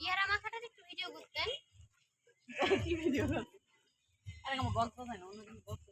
ইয়ারা মাখাটা একটু ভিডিও করতেন ভিডিও আরে আমার গল্প না অন্য দিন গল্প